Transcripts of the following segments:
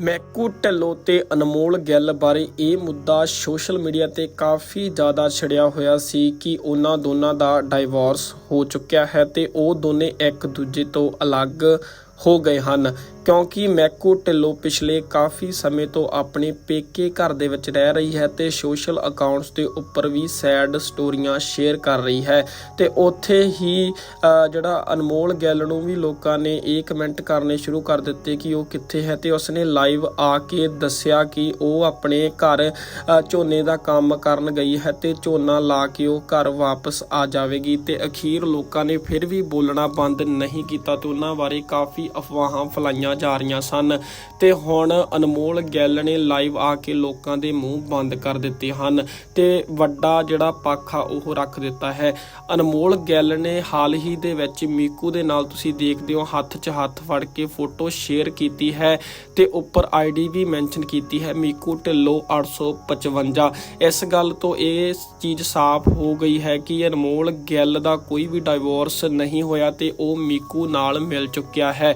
ਮੈਕੂ, ਢਿੱਲੋਂ ਤੇ ਅਨਮੋਲ ਗਿੱਲ ਬਾਰੇ ਇਹ ਮੁੱਦਾ ਸੋਸ਼ਲ ਮੀਡੀਆ ਤੇ ਕਾਫੀ ਜ਼ਿਆਦਾ ਛਿੜਿਆ ਹੋਇਆ ਸੀ ਕਿ ਉਹਨਾਂ ਦੋਨਾਂ ਦਾ ਡਾਈਵੋਰਸ ਹੋ ਚੁੱਕਿਆ ਹੈ ਤੇ ਉਹ ਦੋਨੇ ਇੱਕ ਦੂਜੇ ਤੋਂ ਅਲੱਗ ਹੋ ਗਏ ਹਨ, ਕਿਉਂਕਿ ਮੈਕੂ ਢਿੱਲੋਂ ਪਿਛਲੇ ਕਾਫੀ ਸਮੇਂ ਤੋਂ ਆਪਣੇ ਪੇਕੇ ਘਰ ਦੇ ਵਿੱਚ ਰਹਿ ਰਹੀ ਹੈ ਤੇ ਸੋਸ਼ਲ ਅਕਾਊਂਟਸ ਦੇ ਉੱਪਰ ਵੀ ਸੈਡ ਸਟੋਰੀਆਂ ਸ਼ੇਅਰ ਕਰ ਰਹੀ ਹੈ। ਤੇ ਉੱਥੇ ਹੀ ਜਿਹੜਾ ਅਨਮੋਲ ਗਿੱਲ ਨੂੰ ਵੀ ਲੋਕਾਂ ਨੇ ਇਹ ਕਮੈਂਟ ਕਰਨੇ ਸ਼ੁਰੂ ਕਰ ਦਿੱਤੇ ਕਿ ਉਹ ਕਿੱਥੇ ਹੈ ਤੇ ਉਸਨੇ ਲਾਈਵ ਆ ਕੇ ਦੱਸਿਆ ਕਿ ਉਹ ਆਪਣੇ ਘਰ ਝੋਨੇ ਦਾ ਕੰਮ ਕਰਨ ਗਈ ਹੈ ਤੇ ਝੋਨਾ ਲਾ ਕੇ ਉਹ ਘਰ ਵਾਪਸ ਆ ਜਾਵੇਗੀ ਤੇ ਅਖੀਰ ਲੋਕਾਂ ਨੇ ਫਿਰ ਵੀ ਬੋਲਣਾ ਬੰਦ ਨਹੀਂ ਕੀਤਾ ਤੇ ਉਹਨਾਂ ਬਾਰੇ ਕਾਫੀ ਅਫਵਾਹਾਂ ਫੈਲਾਈਆਂ ਜਾ ਰਹੀਆਂ ਸਨ ਤੇ ਹੁਣ ਅਨਮੋਲ ਗਿੱਲ ਨੇ ਲਾਈਵ ਆ ਕੇ ਲੋਕਾਂ ਦੇ ਮੂੰਹ ਬੰਦ ਕਰ ਦਿੱਤੇ ਹਨ ਤੇ ਵੱਡਾ ਜਿਹੜਾ ਪੱਖ ਆ ਉਹ ਰੱਖ ਦਿੱਤਾ ਹੈ। ਅਨਮੋਲ ਗਿੱਲ ਨੇ ਹਾਲ ਹੀ ਦੇ ਵਿੱਚ ਮੀਕੂ ਦੇ ਨਾਲ ਤੁਸੀਂ ਦੇਖਦੇ ਹੋ ਹੱਥ 'ਚ ਹੱਥ ਫੜ ਕੇ ਫੋਟੋ ਸ਼ੇਅਰ ਕੀਤੀ ਹੈ ਤੇ ਉੱਪਰ ਆਈਡੀ ਵੀ ਮੈਂਸ਼ਨ ਕੀਤੀ ਹੈ ਮੀਕੂ ਢਿੱਲੋਂ 855 ਇਸ ਗੱਲ ਤੋਂ ਇਹ ਚੀਜ਼ ਸਾਫ਼ ਹੋ ਗਈ ਹੈ ਕਿ ਅਨਮੋਲ ਗਿੱਲ ਦਾ ਕੋਈ ਵੀ ਡਾਈਵੋਰਸ ਨਹੀਂ ਹੋਇਆ ਤੇ ਉਹ ਮੀਕੂ ਨਾਲ ਮਿਲ ਚੁੱਕਿਆ ਹੈ।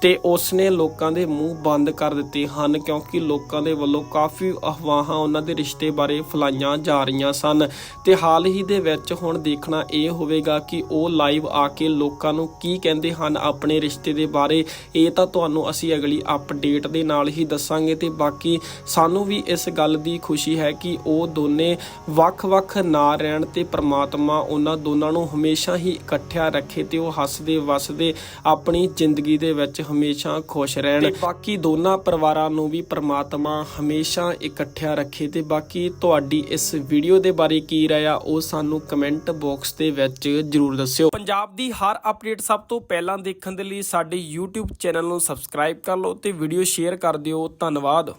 ਤੇ ਉਸਨੇ ਲੋਕਾਂ ਦੇ ਮੂੰਹ ਬੰਦ ਕਰ ਦਿੱਤੇ ਹਨ ਕਿਉਂਕਿ ਲੋਕਾਂ ਦੇ ਵੱਲੋਂ ਕਾਫੀ ਅਫਵਾਹਾਂ ਉਹਨਾਂ ਦੇ ਰਿਸ਼ਤੇ ਬਾਰੇ ਫੈਲਾਈਆਂ ਜਾ ਰਹੀਆਂ ਸਨ। ਤੇ ਹਾਲ ਹੀ ਦੇ ਵਿੱਚ ਹੁਣ ਦੇਖਣਾ ਇਹ ਹੋਵੇਗਾ ਕਿ ਉਹ ਲਾਈਵ ਆ ਕੇ ਲੋਕਾਂ ਨੂੰ ਕੀ ਕਹਿੰਦੇ ਹਨ ਆਪਣੇ ਰਿਸ਼ਤੇ ਦੇ ਬਾਰੇ। ਇਹ ਤਾਂ ਤੁਹਾਨੂੰ ਅਸੀਂ ਅਗਲੀ ਅਪਡੇਟ ਦੇ ਨਾਲ ਹੀ ਦੱਸਾਂਗੇ ਤੇ ਬਾਕੀ ਸਾਨੂੰ ਵੀ ਇਸ ਗੱਲ ਦੀ ਖੁਸ਼ੀ ਹੈ ਕਿ ਉਹ ਦੋਨੇ ਵੱਖ-ਵੱਖ ਨਾ ਰਹਿਣ ਤੇ ਪ੍ਰਮਾਤਮਾ ਉਹਨਾਂ ਦੋਨਾਂ ਨੂੰ ਹਮੇਸ਼ਾ ਹੀ ਇਕੱਠਿਆ ਰੱਖੇ ਤੇ ਉਹ ਹੱਸਦੇ ਵਸਦੇ ਆਪਣੀ ਜ਼ਿੰਦਗੀ ਦੇ ਵਿੱਚ ਹਮੇਸ਼ਾ ਖੁਸ਼ ਰਹਿਣ ਤੇ ਬਾਕੀ ਦੋਨਾਂ ਪਰਿਵਾਰਾਂ ਨੂੰ ਵੀ ਪ੍ਰਮਾਤਮਾ ਹਮੇਸ਼ਾ ਇਕੱਠਿਆ ਰੱਖੇ ਤੇ ਬਾਕੀ ਤੁਹਾਡੀ ਇਸ ਵੀਡੀਓ ਦੇ ਬਾਰੇ ਕੀ ਰਾਏ ਆ ਉਹ ਸਾਨੂੰ ਕਮੈਂਟ ਬਾਕਸ ਦੇ ਵਿੱਚ ਜਰੂਰ ਦੱਸਿਓ। ਪੰਜਾਬ ਦੀ ਹਰ ਅਪਡੇਟ ਸਭ ਤੋਂ ਪਹਿਲਾਂ ਦੇਖਣ ਦੇ ਲਈ ਸਾਡੇ YouTube ਚੈਨਲ ਨੂੰ ਸਬਸਕ੍ਰਾਈਬ ਕਰ ਲਓ ਤੇ ਵੀਡੀਓ ਸ਼ੇਅਰ ਕਰ ਦਿਓ। ਧੰਨਵਾਦ।